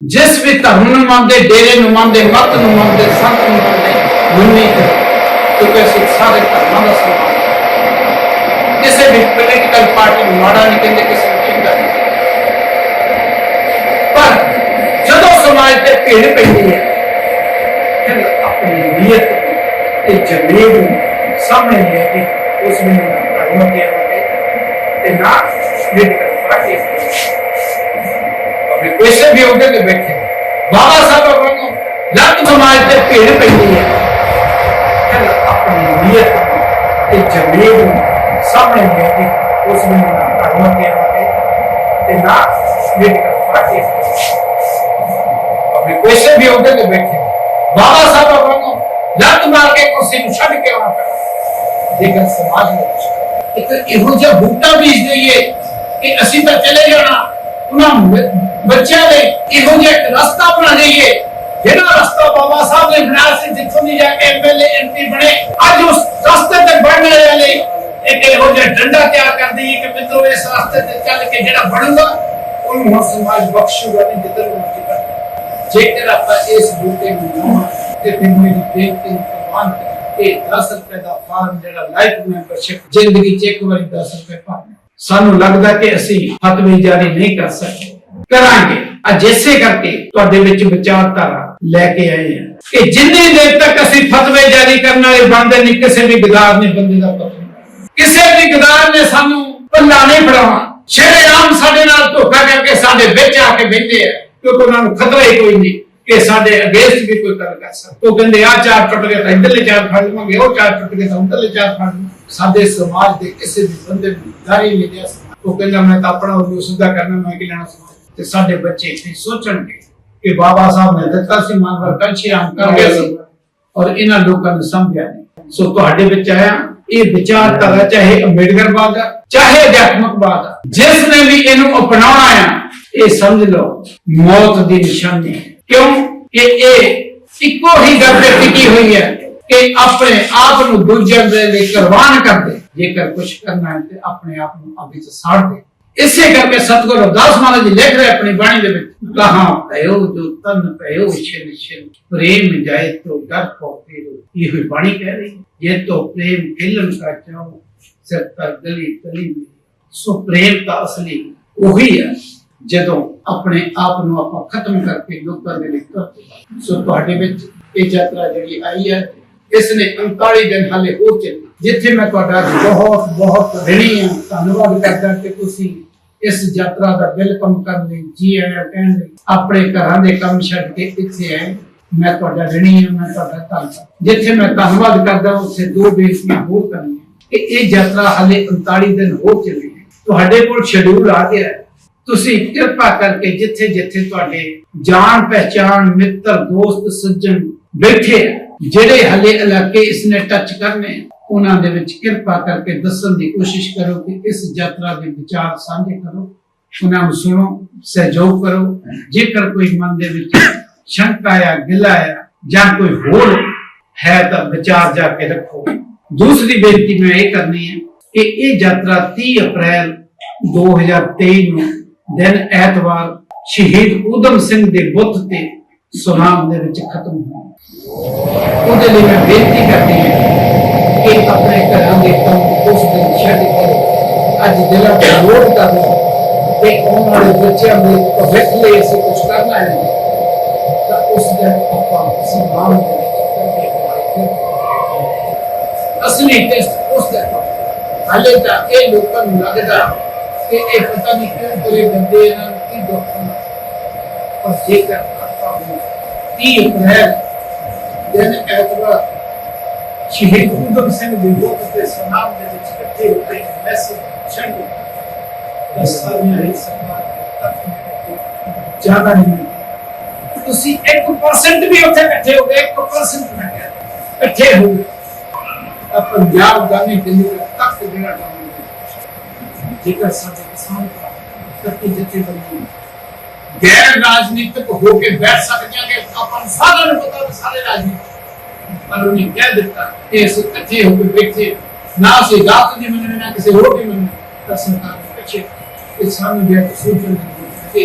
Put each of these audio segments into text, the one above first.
ਜਿਸ ਵੀ ਧਰਮ ਨੂੰ ਮੰਨਦੇ ਡੇਰੇ ਨੂੰ ਮੰਨਦੇ ਮਤ ਨੂੰ ਮੰਨਦੇ ਸੰਤ ਨੂੰ ਮੰਨਦੇ ਮੰਨੀ ਕਿਉਂਕਿ ਅਸੀਂ ਸਾਰੇ ਧਰਮਾਂ ਦਾ ਸਨਮਾਨ ਕਰਦੇ। ਕਿਸੇ ਵੀ ਪੋਲੀਟੀਕਲ ਪਾਰਟੀ ਨੂੰ ਮਾੜਾ ਨਹੀਂ ਕਹਿੰਦੇ ਕਿਸੇ ਨੂੰ ਚੰਗਾ ਨਹੀਂ ਪਰ ਜਦੋਂ ਸਮਾਜ ਤੇ ਭੀੜ ਪੈਂਦੀ ਹੈ, ਫਿਰ ਆਪਣੀ ਨੀਅਤ ਤੇ ਜਮੀਰ ਨੂੰ ਸਾਹਮਣੇ ਲੈ ਕੇ ਉਸ ਨੂੰ ਧਰਮ ਦੇ ਆਉਂਦੇ ਤੇ ਨਾ ਪੋਲੀਟੀਕਲ ਹੈ ਫਿਰ ਆਪਣੀ ਨੀਅਤ ਤੇ ਜਮੀਰ ਨੂੰ ਸਾਹਮਣੇ ਲੈ ਕੇ ਉਸ ਨੂੰ ਧਰਮ ਦੇ ਆਉਂਦੇ ਤੇ ਨਾ ਪੋਲੀਟੀਕਲ ਪਾਰਟੀ ਅਭੀ ਕਿਸੇ ਵੀ ਹੋਗੇ ਤੇ ਬੈਠੇ ਬਾਬਾ ਸਾਹਿਬ ਵਾਂਗੂ ਲੱਤ ਮਾਰ ਕੇ ਕੁਰਸੀ ਨੂੰ ਛੱਡ ਕੇ ਆਉਣਾ ਪੈਣਾ ਜੇਕਰ ਸਮਾਜ ਵਿੱਚ ਇੱਕ ਇਹੋ ਜਿਹਾ ਬੂਟਾ ਬੀਜ ਦਈਏ ਕਿ ਅਸੀਂ ਤਾਂ ਚਲੇ ਜਾਣਾ ਉਹਨਾਂ ਬ- ਬੱਚਿਆਂ ਲਈ ਇਹੋ ਜਿਹਾ ਇੱਕ ਰਸਤਾ ਬਣਾ ਦਈਏ ਜਿਹੜਾ ਰਸਤਾ ਬਾਬਾ ਸਾਹਿਬ ਨੇ ਬਣਾਇਆ ਸੀ, ਜਿੱਥੋਂ ਦੀ ਜਾ ਕੇ ਐਮਐਲਏ ਐਮਪੀ ਬਣੇ, ਅੱਜ ਉਸ ਰਸਤੇ ਤੇ ਬਣਨ ਵਾਲੇ ਇੱਕ ਇਹੋ ਜਿਹਾ ਡੰਡਾ ਤਿਆਰ ਕਰ ਦਈਏ ਕਿ ਮਿੱਤਰੋ, ਇਸ ਰਸਤੇ ਤੇ ਚੱਲ ਕੇ ਜਿਹੜਾ ਬਣੂਗਾ, ਉਹਨੂੰ ਹੁਣ ਸਮਾਜ ਬਖਸ਼ੂਗਾ ਨਹੀਂ, ਜਿੱਧਰ ਨੂੰ ਮਰਜ਼ੀ ਕਰ। ਜੇਕਰ ਆਪਾਂ ਇਸ ਬੂਟੇ ਨੂੰ ਲਾਵਾਂ ਤੇ ਫਿਰ ਮੇਰੀ ਬੇਨਤੀ ਨੂੰ ਪ੍ਰਵਾਨ ਇਹ 10 ਰੁਪਏ ਦਾ ਫਾਰਮ ਜਿਹੜਾ ਲਾਈਫ ਮੈਂਬਰਸ਼ਿਪ ਜ਼ਿੰਦਗੀ 'ਚ ਇੱਕ ਵਾਰੀ 10 ਰੁਪਏ ਭਰਨਾ। ਸਾਨੂੰ ਲੱਗਦਾ ਕਿ ਅਸੀਂ ਫਤਵੇ ਜਾਰੀ ਨਹੀਂ ਕਰ ਸਕਦੇ। ਕਰਾਂਗੇ। ਅੱਜ ਇਸੇ ਕਰਕੇ ਤੁਹਾਡੇ ਵਿੱਚ ਵਿਚਾਰਧਾਰਾ ਲੈ ਕੇ ਆਏ ਹਾਂ ਕਿ ਜਿੰਨੀ ਦੇਰ ਤੱਕ ਅਸੀਂ ਫਤਵੇ ਜਾਰੀ ਕਰਨ ਵਾਲੇ ਬਣਦੇ ਨਹੀਂ, ਕਿਸੇ ਵੀ ਗਦਾਰ ਨੇ ਬੰਦੇ ਦਾ ਪਤਾ ਕਿਸੇ ਵੀ ਗਦਾਰ ਨੇ ਸਾਨੂੰ ਪੱਲਾ ਨਹੀਂ ਫੜਾਉਣਾ। ਸ਼ਰੇਆਮ ਸਾਡੇ ਨਾਲ ਧੋਖਾ ਕਰਕੇ ਸਾਡੇ ਵਿੱਚ ਆ ਕੇ ਬੈਠੇ ਆ। ਕਿਉਂਕਿ ਉਹਨਾਂ ਨੂੰ ਖਤਰਾ ਹੀ ਕੋਈ ਨਹੀਂ ਕਿ ਸਾਡੇ ਅਗੇਂਸਟ ਵੀ ਕੋਈ ਗੱਲ ਕਰ ਸਕਦਾ। ਉਹ ਕਹਿੰਦੇ ਆ ਚਾਰ ਟੁੱਟ ਗਏ ਤਾਂ ਇੱਧਰਲੇ ਚਾਰ ਫੜ ਲਵਾਂਗੇ, ਉਹ ਚਾਰ ਟੁੱਟ ਗਏ ਤਾਂ ਉੱਧਰਲੇ ਚਾਰ ਫੜ ਲਵਾਂਗੇ। ਸਾਡੇ ਸਮਾਜ ਦੇ ਕਿਸੇ ਵੀ ਬੰਦੇ ਨੂੰ ਦਾਰੀ ਨਹੀਂ ਦਿਆ ਉਹ ਕਹਿੰਦਾ, ਮੈਂ ਤਾਂ ਆਪਣਾ ਉਹ ਸਿੱਧਾ ਕਰਨਾ, ਮੈਂ ਕੀ ਲੈਣਾ ਤੇ ਸਾਡੇ ਬੱਚੇ ਇਹ ਸੋਚਣਗੇ ਕਿ ਬਾਬਾ ਸਾਹਿਬ ਨੇ ਦਿੱਤਾ ਸੀ ਮਨ ਵਰ ਕੰਛੀ ਕਰ ਗਿਆ ਸੀ ਔਰ ਇਹਨਾਂ ਲੋਕਾਂ ਨੂੰ ਸਮਝਿਆ ਨਹੀਂ। ਸੋ ਤੁਹਾਡੇ ਵਿੱਚ ਆਇਆ, ਇਹ ਵਿਚਾਰਧਾਰਾ ਚਾਹੇ ਅੰਬੇਡਕਰਵਾਦ ਆ ਚਾਹੇ ਅਧਿਆਤਮਕਵਾਦ ਆ ਜਿਸ ਨੇ ਵੀ ਇਹਨੂੰ ਅਪਣਾਉਣਾ ਆ, ਇਹ ਸਮਝ ਲਓ, ਮੌਤ ਦੀ ਨਿਸ਼ਾਨੀ ਕਿਉਂ? ਕਿ ਇਹ ਇੱਕੋ ਹੀ ਗੱਲ ਤੇ ਟਿਕੀ ਹੋਈ ਹੈ ਕਿ ਆਪਣੇ ਆਪ ਨੂੰ ਦੂਜਿਆਂ ਦੇ ਲਈ ਕੁਰਬਾਨ ਕਰਦੇ। ਜੇਕਰ ਕੁਝ ਕਰਨਾ ਹੈ ਤੇ ਆਪਣੇ ਆਪ ਨੂੰ ਅੱਗੇ ਸਾੜ ਦੇ ਇਸੇ ਕਰਕੇ ਸਤਿਗੁਰੂ ਰਵਿਦਾਸ ਮਹਾਰਾਜ ਜੀ ਲਿਖ ਰਹੇ ਆਪਣੀ ਬਾਣੀ ਦੇ ਵਿੱਚ, ਕਹਾ ਭਇਓ ਜੋ ਤਨ ਭਇਓ ਛਿਨ ਛਿਨ, ਪ੍ਰੇਮ ਜਾਏ ਤੋ ਡਰ ਪੋ ਫੇਰੋ ਇਹ ਹੋਈ ਬਾਣੀ ਕਹਿ ਰਹੀ ਜੇ ਤੋ ਪ੍ਰੇਮ ਖੇਲਣ ਕਾ ਚਾਹੋ ਸਿਰ ਤਰ ਗਲੀ ਗਲੀ ਸੋ ਪ੍ਰੇਮ ਤਾਂ ਅਸਲੀ ਉਹੀ ਹੈ, ਜਦੋਂ ਆਪਣੇ ਆਪ ਨੂੰ ਆਪਾਂ ਖਤਮ ਕਰਕੇ ਲੋਕਾਂ ਦੇ ਲਈ ਕਰਦੇ ਸੋ ਤੁਹਾਡੇ ਵਿੱਚ ਇਹ ਯਾਤਰਾ ਜਿਹੜੀ ਆਈ ਹੈ ਇਸ ਨੇ 39 ਦਿਨ ਹਾਲੇ ਹੋ ਚੱਲੀ। ਜਿੱਥੇ ਮੈਂ ਤੁਹਾਡਾ ਬਹੁਤ ਬਹੁਤ ਰਿਣੀ ਹਾਂ, ਧੰਨਵਾਦ ਕਰਦਾ ਕਿ ਤੁਸੀਂ ਇਸ ਯਾਤਰਾ ਦਾ ਵੈਲਕਮ ਕਰਨ ਲਈ ਜੀ ਆਇਆਂ ਕਹਿਣ ਲਈ ਆਪਣੇ ਘਰਾਂ ਦੇ ਕੰਮ ਛੱਡ ਕੇ ਇੱਥੇ ਆਏ। ਮੈਂ ਤੁਹਾਡਾ ਰਿਣੀ ਹਾਂ ਮੈਂ ਤੁਹਾਡਾ ਧੰਨਵਾਦ ਜਿੱਥੇ ਮੈਂ ਧੰਨਵਾਦ ਕਰਦਾ ਉੱਥੇ ਦੋ ਬੇਨਤੀਆਂ ਹੋਰ ਕਰਨੀਆਂ। ਕਿ ਇਹ ਯਾਤਰਾ ਹਾਲੇ 39 ਦਿਨ ਹੋ ਚੱਲੀ ਤੁਹਾਡੇ ਕੋਲ ਸ਼ਡਿਊਲ ਆ ਗਿਆ ਤੁਸੀਂ ਕਿਰਪਾ ਕਰਕੇ ਜਿੱਥੇ ਜਿੱਥੇ ਤੁਹਾਡੇ ਜਾਣ ਪਹਿਚਾਨ ਮਿੱਤਰ ਦੋਸਤ ਸੱਜਣ ਬੈਠੇ ਆ, ਜਿਹੜੇ ਹਲੇ ਇਲਾਕੇ ਇਸਨੇ ਟੱਚ ਕਰਨੇ ਉਹਨਾਂ ਦੇ ਵਿੱਚ ਕਿਰਪਾ ਕਰਕੇ ਦੱਸਣ ਦੀ ਕੋਸ਼ਿਸ਼ ਕਰੋ ਕਿ ਇਸ ਯਾਤਰਾ ਦੇ ਵਿਚਾਰ ਸਾਂਝੇ ਕਰੋ। ਉਹਨਾਂ ਨੂੰ ਸੁਣੋ, ਸਹਿਯੋਗ ਕਰੋ। ਜੇਕਰ ਕੋਈ ਮਨ ਦੇ ਵਿੱਚ ਸ਼ੰਕਾ ਆ ਗਿਲਾ ਆ ਜਾਂ ਕੋਈ ਹੋਰ ਹੈ ਤਾਂ ਵਿਚਾਰ ਜਾ ਕੇ ਰੱਖੋ। ਦੂਸਰੀ ਬੇਨਤੀ ਮੈਂ ਇਹ ਕਰਨੀ ਹੈ ਕਿ ਇਹ ਯਾਤਰਾ 30 ਅਪ੍ਰੈਲ 2023 ਨੂੰ ਦਿਨ ਐਤਵਾਰ ਸ਼ਹੀਦ ਊਧਮ ਸਿੰਘ ਦੇ ਬੁੱਤ ਤੇ ਸੁਨਾਮ ਦੇ ਵਿੱਚ ਖਤਮ ਹੋਣਾ। ਉਹਦੇ ਲਈ ਮੈਂ ਬੇਨਤੀ ਕਰਦੀ ਹਾਂ ਕਿ ਆਪਣੇ ਘਰਾਂ ਦੇ ਕੰਮ ਉਸ ਦਿਨ ਛੱਡ ਕੇ ਅੱਜ ਦਿਲਾਂ ਤੇ ਲੋੜ ਕਰੋ ਤੇ ਆਉਣ ਵਾਲੇ ਬੱਚਿਆਂ ਦੇ ਭਵਿੱਖ ਲਈ ਅਸੀਂ ਕੁਝ ਕਰਨਾ ਹੈ। ਤਾਂ ਉਸ ਦਿਨ ਆਪਾਂ ਸੁਨਾਮ ਅਸਲੀ ਟੈਸਟ ਉਸ ਦਾ ਹਾਲੇ ਤਾਂ ਇਹ ਲੋਕਾਂ ਨੂੰ ਲੱਗਦਾ ਕਿ ਇਹ ਪਤਾ ਨਹੀਂ ਕਿਉਂ ਬੁਰੇ ਬੰਦੇ ਇਹਨਾਂ ਨੂੰ ਕੀ ਦੁੱਖ ਪਰ ਜੇਕਰ ਆਪਾਂ 30 ਅਪ੍ਰੈਲ ਦਿਨ ਐਤਵਾਰ ਸ਼ਹੀਦ ਊਧਮ ਸਿੰਘ ਦੇ ਦੁੱਖ ਦੇ ਸਨਾਮ ਦੇ ਵਿੱਚ ਇਕੱਠੇ ਹੋ ਕੇ ਮੈਸੇਜ ਛੱਡੋ ਤਾਂ ਸਾਰੀਆਂ ਹੀ ਸਮਾਜ ਜ਼ਿਆਦਾ ਨਹੀਂ ਤੁਸੀਂ 1% ਵੀ ਉੱਥੇ ਇਕੱਠੇ ਹੋ ਗਏ 1% ਮੈਂ ਕਿਹਾ ਇਕੱਠੇ ਹੋ ਗਏ ਪੰਜਾਬ ਦਾ ਦਿੱਲੀ ਤੱਕ ਜਿਹੜਾ ਕੰਮ ਜੇਕਰ ਸਾਡੇ ਕਿਸਾਨ ਕੱਟੀ ਜਿੱਥੇ ਬੰਦੀ ਗੈਰ ਰਾਜਨੀਤਿਕ ਹੋ ਕੇ ਬੈਠ ਸਕਦੀਆਂ ਕਿ ਆਪਾਂ ਸਾਰਿਆਂ ਨੂੰ ਪਤਾ ਵੀ ਸਾਰੇ ਰਾਜਨੀਤਿਕ ਪਰ ਉਹਨੇ ਕਹਿ ਦਿੱਤਾ ਕਿ ਅਸੀਂ ਹੋ ਕੇ ਬੈਠੇ, ਨਾ ਅਸੀਂ ਰਾਤ ਦੀ ਮੰਨਣੀ, ਨਾ ਕਿਸੇ ਹੋਰ ਦੀ ਮੰਨਣੀ, ਤਾਂ ਸਰਕਾਰ ਦੇ ਪਿੱਛੇ ਇਹ ਸਾਨੂੰ ਵੀ ਸੋਚਣ ਦੀ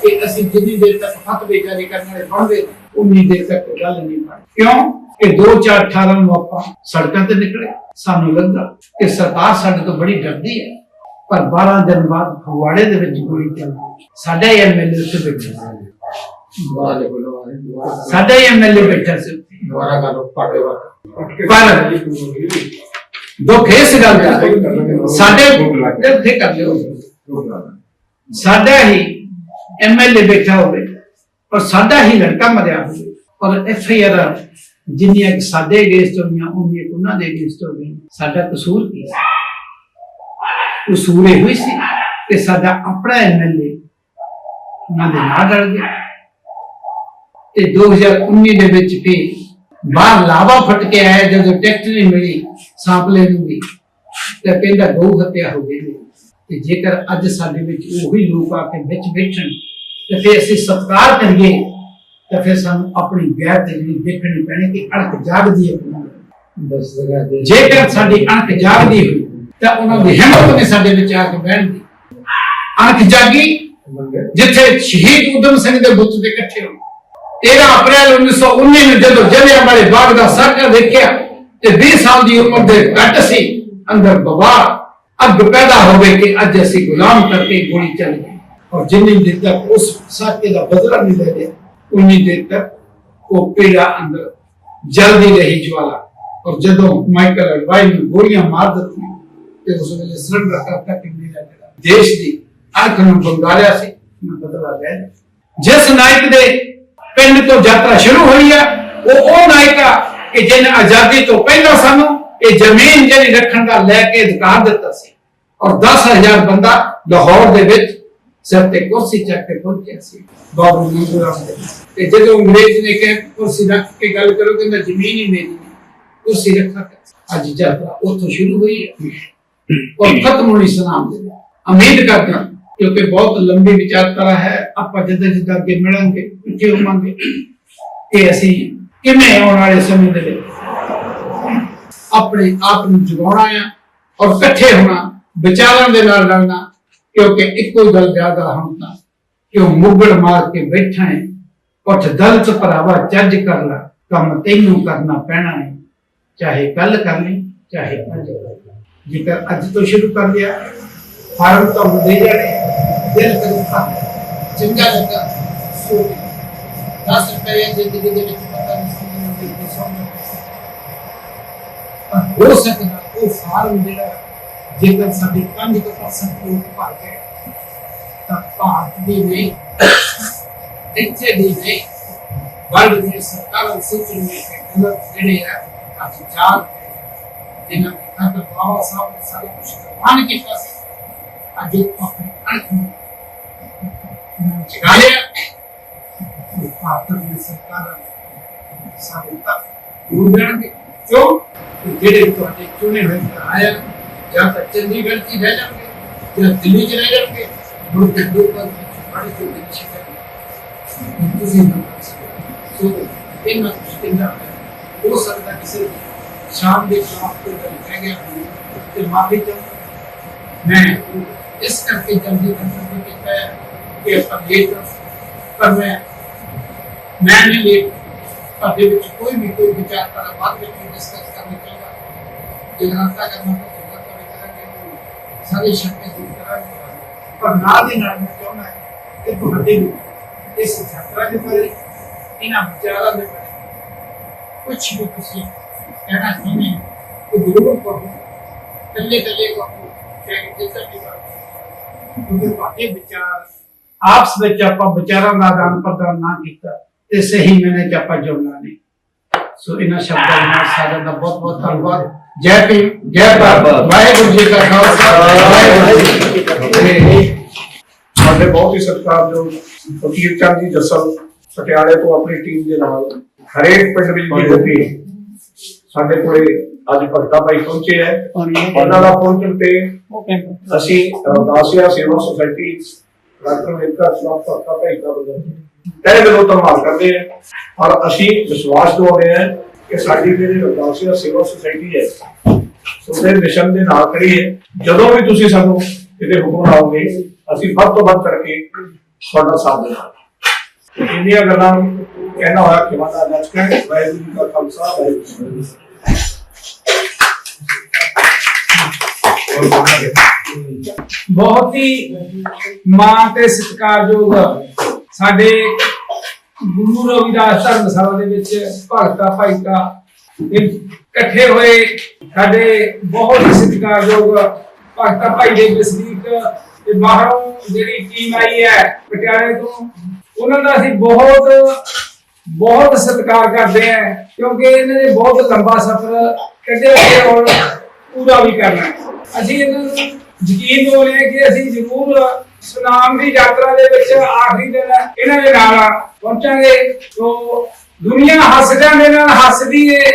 ਕਿ ਅਸੀਂ ਜਿੰਨੀ ਦੇਰ ਤੱਕ ਫਤਵੇ ਜਾਰੀ ਕਰਨ ਵਾਲੇ ਬਣਦੇ ਉਨੀ ਦੇਰ ਤੱਕ ਗੱਲ ਨਹੀਂ ਬਣ ਕਿਉਂ? ਕਿ 2018 ਨੂੰ ਆਪਾਂ ਸੜਕਾਂ ਤੇ ਨਿਕਲੇ, ਸਾਨੂੰ ਲੱਗਦਾ ਕਿ ਸਰਕਾਰ ਸਾਡੇ ਤੋਂ ਬੜੀ ਡਰਦੀ ਹੈ। ਪਰ 12 ਦਿਨ ਬਾਅਦ ਫਗਵਾੜੇ ਦੇ ਵਿੱਚ ਗੋਲੀ ਚੱਲੀ ਸਾਡਾ ਐਮਐਲਏ ਉੱਥੇ ਬੈਠਾ ਸੀ। ਸਾਡਾ ਐਮਐਲਏ ਬੈਠਾ ਸੀ। ਉੱਥੇ। ਦੁਬਾਰਾ ਕਰੋ ਪਰ ਦੁੱਖ ਇਸ ਗੱਲ ਦਾ, ਸਾਡੇ ਇੱਥੇ ਕਰ ਲਿਓ। ਸਾਡਾ ਹੀ ਐਮਐਲਏ ਬੈਠਾ ਹੋਵੇ ਔਰ ਸਾਡਾ ਹੀ ਲੜਕਾ ਮਰਿਆ ਹੋਵੇ। ਔਰ ਐਫਆਈਆਰ ਜਿੰਨੀਆਂ ਸਾਡੇ ਅਗੇਂਸਟ ਹੋਈਆਂ, ਉਹਨੀਆਂ ਉਹਨਾਂ ਦੇ ਅਗੇਂਸਟ ਹੋ ਗਈਆਂ ਸਾਡਾ ਕਸੂਰ ਕੀ ਸੀ? ਇਹ ਹੋਈ ਸੀ ਕਿ ਸਾਡਾ ਆਪਣਾ ਐਮਐਲਏ ਉਹਨਾਂ ਦੇ ਨਾਲ ਰਲ ਗਿਆ। ਤੇ 2019 ਦੇ ਵਿੱਚ ਫਿਰ ਬਾਹਰ ਲਾਵਾ ਫਟ ਕੇ ਆਇਆ ਜਦੋਂ ਟਿਕਟ ਨਹੀਂ ਮਿਲੀ ਸਾਂਪਲੇ ਨੂੰ ਵੀ। ਤੇ ਕਹਿੰਦਾ ਗਊ ਹੱਤਿਆ ਹੋ ਗਈ ਤੇ ਜੇਕਰ ਅੱਜ ਸਾਡੇ ਵਿੱਚ ਉਹੀ ਲੋਕ ਆ ਕੇ ਵਿੱਚ ਬੈਠਣ ਤੇ ਫਿਰ ਅਸੀਂ ਸਤਿਕਾਰ ਕਰੀਏ ਤਾਂ ਫਿਰ ਸਾਨੂੰ ਆਪਣੀ ਗੈਰ ਤੇ ਜਿਹੜੀ ਦੇਖਣੀ ਪੈਣੀ ਕਿ ਅਣਖ ਜਾਗਦੀ ਹੈ ਜੇਕਰ ਸਾਡੀ ਅਣਖ ਜਾਗਦੀ ਹੋਈ ਤਾਂ ਉਹਨਾਂ ਦੀ ਹਿੰਮਤ ਨੇ ਸਾਡੇ ਵਿੱਚ ਆ ਕੇ ਬਹਿਣ ਦੀ ਅਣਖ ਜਾਗੀ, ਜਿੱਥੇ ਸ਼ਹੀਦ ਉਦਮ ਸਿੰਘ ਦੇ ਬੁੱਤ ਤੇ ਇਕੱਠੇ ਹੋ 13 ਅਪ੍ਰੈਲ 1919 ਨੂੰ ਜਦੋਂ ਜਲਿਆਂ ਵਾਲੇ ਬਾਗ ਦਾ ਸਾਕਾ ਦੇਖਿਆ, ਤੇ 20 ਸਾਲ ਦੀ ਉਮਰ ਦੇ ਘੱਟ ਸੀ, ਅੰਦਰ ਬਵਾ, ਅੱਗ ਪੈਦਾ ਹੋਵੇ ਕਿ ਅੱਜ ਅਸੀਂ ਗੁਲਾਮ ਕਰਕੇ ਗੋਲੀ ਚੱਲ ਗਈ ਔਰ ਜਿੰਨੀ ਦੇਰ ਤੱਕ ਉਸ ਸਾਕੇ ਦਾ ਬਦਲਾ ਨਹੀਂ ਲੈ ਲਿਆ, ਉਨੀ ਦੇਰ ਤੱਕ ਉਹ ਪੀੜਾ ਅੰਦਰ ਜਲਦੀ ਰਹੀ ਜਵਾਲਾ। ਔਰ ਜਦੋਂ ਮਾਈਕਲ ਅਡਵਾਈ ਨੂੰ ਗੋਲੀਆਂ ਮਾਰ ਦਿੱਤੀਆਂ ਤੇ ਉਸ ਵੇਲੇ ਸਰੰਡਰ ਕਰਤਾ ਕਿ ਮੇਰਾ ਦੇਸ਼ ਦੀ ਅੱਖ ਨੂੰ ਬੰਗਾਲਿਆ ਸੀ। ਮੈਂ ਬਦਲਾ ਲੈ ਲਿਆ। ਜਿਸ ਨਾਇਕ ਦੇ ਪਿੰਡ ਤੋਂ ਯਾਤਰਾ ਸ਼ੁਰੂ ਹੋਈ ਹੈ, ਉਹ ਉਹ ਨਾਇਕ ਆ ਕਿ ਜਿਹਨੇ ਆਜ਼ਾਦੀ ਤੋਂ ਪਹਿਲਾਂ ਸਾਨੂੰ ਇਹ ਜ਼ਮੀਨ ਜਿਹੜੀ ਰੱਖਣ ਦਾ ਲੈ ਕੇ ਅਧਿਕਾਰ ਦਿੱਤਾ ਸੀ ਔਰ 10000 ਬੰਦਾ ਲਾਹੌਰ ਦੇ ਵਿੱਚ ਸਿਰ ਤੇ ਕੁਰਸੀ ਚੱਕ ਕੇ ਪਹੁੰਚਿਆ ਸੀ। ਬਾਬੂ ਮਨਸੂਰ ਦੇ ਤੇ ਜਦੋਂ ਅੰਗਰੇਜ਼ ਨੇ ਕਿਹਾ ਕੁਰਸੀ ਰੱਖ ਕੇ ਗੱਲ ਕਰੋ ਕਹਿੰਦਾ ਜ਼ਮੀਨ ਹੀ ਮੇਰੀ ਕੁਰਸੀ ਰੱਖਾ। ਅੱਜ ਯਾਤਰਾ ਉੱਥੋਂ ਸ਼ੁਰੂ ਹੋਈ ਹੈ। ਔਰ ਖਤਮ ਹੋਣੀ ਸਲਾਮ ਦੇ ਨਾਲ। ਉਮੀਦ ਕਰਦਾ ਕਿਉਂਕਿ ਬਹੁਤ ਲੰਬੀ ਵਿਚਾਰਧਾਰਾ ਹੈ। ਆਪਾਂ ਜਿੱਦਾਂ ਜਿੱਦਾਂ ਅੱਗੇ ਮਿਲਾਂਗੇ ਉੱਥੇ ਹੋਵਾਂਗੇ। ਕਿ ਅਸੀਂ ਕਿਵੇਂ ਆਉਣ ਵਾਲੇ ਸਮੇਂ ਦੇ ਵਿੱਚ ਆਪਣੇ ਆਪ ਨੂੰ ਜਗਾਉਣਾ ਆ ਔਰ ਇਕੱਠੇ ਹੋਣਾ, ਵਿਚਾਰਾਂ ਦੇ ਨਾਲ ਲੜਨਾ, ਕਿਉਂਕਿ ਇੱਕੋ ਹੀ ਗੱਲ ਜ਼ਿਆਦਾ ਹੁੰਦਾ ਕਿ ਉਹ ਮੁਗਲ ਮਾਰ ਕੇ ਬੈਠਾ ਹੈ। ਦਲ ਚ ਭਰਾਵਾ, ਚੱਜ ਕਰ ਲਾ। ਕੰਮ ਤੈਨੂੰ ਕਰਨਾ ਪੈਣਾ ਹੈ। ਚਾਹੇ ਕੱਲ ਕਰ ਲਈ ਚਾਹੇ ਅੱਜ ਕਰ ਜੇਕਰ ਅੱਜ ਤੋਂ ਸ਼ੁਰੂ ਕਰ ਲਿਆ। ਫਾਰਮ ਤੁਹਾਨੂੰ ਦੇ ਜਾਣੇ ਦਿਲ ਕਰੂਗਾ ਚੰਗਾ ਲੱਗਾ। ਸੋ 10 ਰੁਪਏ ਜ਼ਿੰਦਗੀ ਦੇ ਵਿੱਚ ਪਤਾ ਨਹੀਂ ਸੀ ਮੈਨੂੰ ਕਿ ਕਿਸਮ ਹੋ ਸਕਦਾ ਉਹ ਫਾਰਮ ਜਿਹੜਾ ਜੇਕਰ ਸਾਡੇ 5% ਲੋਕ ਭਰ ਗਏ, ਤਾਂ ਭਾਰਤ ਦੀ ਨਹੀਂ, ਇੱਥੇ ਦੀ ਨਹੀਂ, ਵਰਲਡ ਦੀ ਸਰਕਾਰਾਂ ਸੋਚਣ ਵਿੱਚ ਗਲਤ ਜਿਹੜੇ ਆ ਅਸੀਂ ਜਾਣ ਜਿਨ੍ਹਾਂ ਨੇ ਖਾਤਰ ਬਾਬਾ ਸਾਹਿਬ ਨੇ ਸਾਰਾ ਕੁਝ ਕੁਰਬਾਨ ਕੀਤਾ ਸੀ ਅੱਜ ਉਹ ਆਪਣੇ ਅਣਖ ਨੂੰ ਜਗਾ ਲਿਆ ਉਹ ਭਾਰਤ ਦੀ ਸਰਕਾਰਾਂ ਨੇ ਸਾਡੇ ਤੱਕ ਦੂਰ ਜਾਣਗੇ ਕਿਉਂ ਕਿ ਜਿਹੜੇ ਤੁਹਾਡੇ ਚੁਣੇ ਹੋਏ ਆਇਆ ਜਾਂ ਤਾਂ ਚੰਡੀਗੜ੍ਹ ਚ ਹੀ ਰਹਿ ਜਾਣਗੇ ਜਾਂ ਦਿੱਲੀ ਚ ਰਹਿ ਜਾਣਗੇ ਮੁੜ ਕੇ ਲੋਕਾਂ ਦੀ ਬੜੀ ਤੋਂ ਨਿਸ਼ਚਿਤ ਹੈ ਤੁਸੀਂ ਨਾ ਕਰ ਸਕਦੇ। ਸੋ ਇਹਨਾਂ ਮੁਸ਼ਕਿਲਾਂ ਹੋ ਸਕਦਾ ਕਿਸੇ ਸ਼ਾਮ ਦੇ ਖਿਲਾਫ ਕੋਈ ਗੱਲ ਕਹਿ ਗਿਆ ਹੋਵੇ ਤੇ ਮਾਫੀ ਚਾਹੁੰਦਾ ਮੈਂ ਇਸ ਕਰਕੇ ਜਲਦੀ ਕੰਸਰ ਕੀਤਾ ਹੈ ਕਿ ਆਪਾਂ ਲੇਟ ਪਰ ਮੈਂ ਮੈਂ ਨਹੀਂ ਲੇਟ ਤੁਹਾਡੇ ਵਿੱਚ ਕੋਈ ਵੀ ਕੋਈ ਵਿਚਾਰ ਕਰਾ ਬਾਅਦ ਵਿੱਚ ਡਿਸਕਸ ਕਰਨਾ ਚਾਹੁੰਦਾ ਜੇ ਨਾਤਾ ਕਰਨਾ ਤਾਂ ਤੁਹਾਨੂੰ ਕਰੇ ਕਰਾਂਗੇ ਸਾਰੇ ਸ਼ੱਕੇ ਦੂਰ ਕਰਾਂਗੇ ਪਰ ਨਾਲ ਦੀ ਨਾਲ ਮੈਂ ਚਾਹੁੰਦਾ ਹਾਂ ਕਿ ਤੁਹਾਡੇ ਵੀ ਇਸ ਯਾਤਰਾ ਦੇ ਬਾਰੇ ਇਹਨਾਂ ਵਿਚਾਰਾਂ ਦੇ ਬਾਰੇ ਕੁਝ ਵੀ ਤੁਸੀਂ ਕਹਿਣਾ ਚਾਹੁੰਦੇ ਹੋ तो जरूर करो ਕੱਲੇ ਕੱਲੇ ਕਹੋ ਕਿ ਕਿਤੇ ਵੀ ਕਰੋ ਕਿਉਂਕਿ ਤੁਹਾਡੇ ਵਿਚਾਰ ਆਪਸ ਵਿੱਚ ਆਪਾਂ ਵਿਚਾਰਾਂ ਦਾ ਆਦਾਨ ਪ੍ਰਦਾਨ ਨਾ ਕੀਤਾ ਤੇ ਸਹੀ ਮੈਨੇ ਚ ਆਪਾਂ ਜੁੜਨਾ ਨਹੀਂ ਸੋ ਇਹਨਾਂ ਸ਼ਬਦਾਂ ਨਾਲ ਸਾਰਿਆਂ ਦਾ ਬਹੁਤ ਬਹੁਤ ਧੰਨਵਾਦ ਜੈ ਭੀਮ ਜੈ ਭਾਰਤ ਵਾਹਿਗੁਰੂ ਜੀ ਕਾ ਖਾਲਸਾ ਵਾਹਿਗੁਰੂ ਜੀ ਕੀ ਫਤਿਹ ਸਾਡੇ ਬਹੁਤ ਹੀ ਸਤਿਕਾਰਯੋਗ ਫਕੀਰ ਚੰਦ ਜੀ ਜੱਸਲ ਪਟਿਆਲੇ ਤੋਂ ਆਪਣੀ ਟੀਮ ਦੇ ਨਾਲ ਹਰੇਕ ਪਿੰਡ ਵਿੱਚ ਵੀ ਹੋ ਕੇ ਸਾਡੇ ਕੋਲੇ ਅੱਜ ਭਗਤਾ ਭਾਈ ਪਹੁੰਚੇ ਹੈ। ਉਹਨਾਂ ਦਾ ਪਹੁੰਚਣ ਤੇ ਅਸੀਂ ਦਾਸੀਆ ਸੇਵਾ ਸੁਸਾਇਟੀ ਡਾਕਟਰ ਵਿਕਰ ਸਲਾਮ ਭਗਤਾ ਭਾਈ ਦਾ ਬਦਲ ਤਹਿ ਦਿਲੋਂ ਧੰਨਵਾਦ ਕਰਦੇ ਹਾਂ। ਔਰ ਅਸੀਂ ਵਿਸ਼ਵਾਸ ਦਿਵਾਉਂਦੇ ਹਾਂ ਕਿ ਸਾਡੀ ਜਿਹੜੀ ਦਾਸੀਆ ਸੇਵਾ ਸੁਸਾਇਟੀ ਹੈ ਉਹਦੇ ਮਿਸ਼ਨ ਦੇ ਨਾਲ ਖੜੀ ਹੈ। ਜਦੋਂ ਵੀ ਤੁਸੀਂ ਸਾਨੂੰ ਕਿਤੇ ਹੁਕਮ ਲਾਓਗੇ ਅਸੀਂ ਵੱਧ ਤੋਂ ਵੱਧ ਕਰਕੇ ਤੁਹਾਡਾ ਸਾਥ ਦੇਣਾ ਇੰਨੀਆਂ ਗੱਲਾਂ ਕਹਿਣਾ ਹੋਇਆ ਕਿ ਮਾਤਾ ਲਟਕਣ ਵਾਹਿਗੁਰੂ ਜੀ ਕਾ ਖਾਲਸਾ ਵਾਹਿਗੁਰੂ ਜੀ ਕੀ ਫਤਿਹ ਬਹੁਤ ਹੀ ਮਾਣ ਤੇ ਸਤਿਕਾਰਯੋਗ ਸਾਡੇ ਗੁਰੂ ਰਵਿਦਾਸ ਧਰਮਸ਼ਾਲਾ ਦੇ ਵਿੱਚ ਭਗਤਾ ਭਾਈ ਇਕੱਠੇ ਹੋਏ ਸਾਡੇ ਬਹੁਤ ਹੀ ਸਤਿਕਾਰਯੋਗ ਭਗਤਾ ਭਾਈ ਦੇ ਵਸਨੀਕ ਤੇ ਬਾਹਰੋਂ ਜਿਹੜੀ ਟੀਮ ਆਈ ਹੈ ਪਟਿਆਲੇ ਤੋਂ, ਉਹਨਾਂ ਦਾ ਅਸੀਂ ਬਹੁਤ ਬਹੁਤ ਸਤਿਕਾਰ ਕਰਦੇ ਹਾਂ ਕਿਉਂਕਿ ਇਹਨਾਂ ਨੇ ਬਹੁਤ ਲੰਬਾ ਸਫ਼ਰ ਕੱਢਿਆ ਹੈ ਔਰ ਪੂਰਾ ਵੀ ਕਰਨਾ। ਅਸੀਂ ਇਹਨਾਂ ਨੂੰ ਯਕੀਨ ਦਿਵਾਉਂਦੇ ਹਾਂ ਕਿ ਅਸੀਂ ਜ਼ਰੂਰ ਸੁਨਾਮ ਦੀ ਯਾਤਰਾ ਦੇ ਵਿੱਚ ਆਖਰੀ ਦਿਨ ਇਹਨਾਂ ਦੇ ਨਾਲ ਪਹੁੰਚਾਂਗੇ। ਤੋਂ ਦੁਨੀਆ ਹੱਸਦਿਆਂ ਦੇ ਨਾਲ ਹੱਸਦੀ ਏ,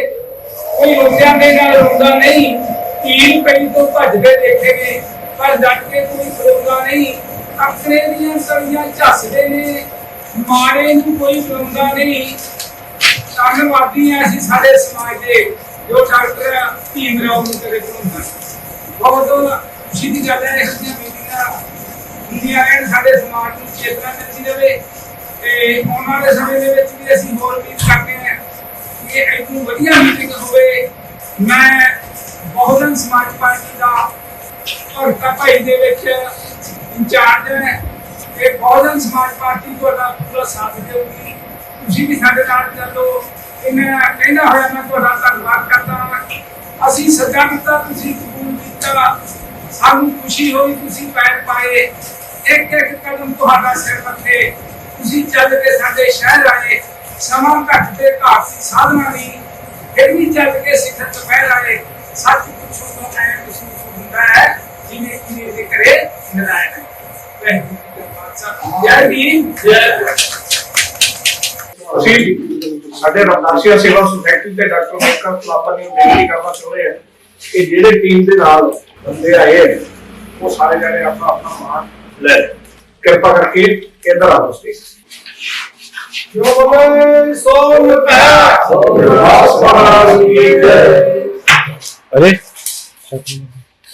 ਕੋਈ ਰੋਂਦਿਆਂ ਦੇ ਨਾਲ ਰੋਂਦਾ ਨਹੀਂ। ਤੀਨ ਪਈ ਤੋਂ ਭੱਜਦੇ ਦੇਖੇ ਨੇ ਪਰ ਡਟ ਕੇ ਕੋਈ ਰੋਂਦਾ ਨਹੀਂ। ਅਕਰੇ ਦੀਆਂ ਸੜੀਆਂ ਝੱਸਦੇ ਨੇ ਮਾਰੇ ਨੂੰ ਕੋਈ ਰੋਂਦਾ ਨਹੀਂ। ਧੰਨਵਾਦੀ ਹਾਂ ਅਸੀਂ ਸਾਡੇ ਸਮਾਜ ਦੇ ਜੋ ਡਾਕਟਰ ਭੀਮ ਰਾਓ ਨੂੰ ਕਦੇ ਬਣਾਉਂਦਾ ਬਹੁਤ ਖੁਸ਼ੀ ਦੀ ਗੱਲ ਹੈ ਇਸ ਦੀਆਂ ਮੀਟਿੰਗਾਂ ਹੁੰਦੀਆਂ ਰਹਿਣ, ਸਾਡੇ ਸਮਾਜ ਨੂੰ ਚੇਤਨਾ ਮਿਲਦੀ ਰਹੇ। ਤੇ ਆਉਣ ਵਾਲੇ ਸਮੇਂ ਦੇ ਵਿੱਚ ਵੀ ਅਸੀਂ ਹੋਰ ਵੀ ਕਰਦੇ ਹਾਂ ਕਿ ਇਹ ਇੱਕ ਵਧੀਆ ਮੀਟਿੰਗ ਹੋਵੇ। ਮੈਂ ਬਹੁਜਨ ਸਮਾਜ ਪਾਰਟੀ ਦਾ ਭਗਤਾ ਭਾਈ ਦੇ ਵਿੱਚ ਇੰਚਾਰਜ ਹੈ। ਤੇ ਬਹੁਜਨ ਸਮਾਜ ਪਾਰਟੀ ਤੁਹਾਡਾ ਪੂਰਾ ਸਾਥ ਦੇਊਗੀ ਤੁਸੀਂ ਵੀ ਸਾਡੇ ਨਾਲ ਚੱਲੋ ਇਹਨਾਂ ਕਹਿੰਦਾ ਹੋਇਆ ਮੈਂ ਤੁਹਾਡਾ ਧੰਨਵਾਦ ਕਰਦਾ ਹਾਂ ਅਸੀਂ ਸੱਜਣਤਾ ਤੁਸੀਂ ਕਬੂਲ ਕੀਤਾ ਸਾਨੂੰ ਖੁਸ਼ੀ ਹੋਈ ਤੁਸੀਂ ਪੈਰ ਪਾਏ ਇੱਕ ਇੱਕ ਕਦਮ ਤੁਹਾਡਾ ਸਿਰ ਮੱਥੇ ਤੁਸੀਂ ਚੱਲ ਕੇ ਸਾਡੇ ਸ਼ਹਿਰ ਆਏ ਸਮਾਂ ਘੱਟ ਤੇ ਘਾਟ ਦੀ ਸਾਧਨਾ ਦੀ ਫਿਰ ਵੀ ਚੱਲ ਕੇ ਸਿੱਖਰ ਤੋਂ ਪਹਿਲ ਆਏ ਸੱਚ ਪੁੱਛੋ ਤਾਂ ਐ ਤੁਸੀਂ ਹੁੰਦਾ ਹੈ ਜਿਵੇਂ ਕਿਨੇ ਦੇ ਕਰੇ ਨਰਾਇਣ ਵਾਹਿਗੁਰੂ ਜੀ ਕਾ ਖਾਲਸਾ ਜੈ ਜੈ ਅਸੀਂ ਸਾਡੇ ਰਮਦਾਸੀਆ ਸੇਵਾ ਸੁਸਾਇਟੀ ਦੇ ਡਾਕਟਰ ਮੇਕਰ ਕਲਾਪਰ ਨੂੰ ਬੇਨਤੀ ਕਰਨਾ ਚਾਹੁੰਦੇ ਹਾਂ ਕਿ ਜਿਹੜੇ ਟੀਮ ਦੇ ਨਾਲ ਬੰਦੇ ਆਏ ਹੈ, ਉਹ ਸਾਰੇ ਜਣੇ ਆਪਣਾ ਆਪਣਾ ਮਾਨ ਲੈ ਕਿਰਪਾ ਕਰਕੇ ਇੱਧਰ ਆਓ ਸਟੇਜ ਜੋ ਬੋਲੇ ਸੋ ਨਿਭੈ ਗੁਰਦਾਸ ਮਹਾਰਾਜ ਕੀ ਜੈ ਅਰੇ।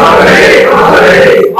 ਰਹੇ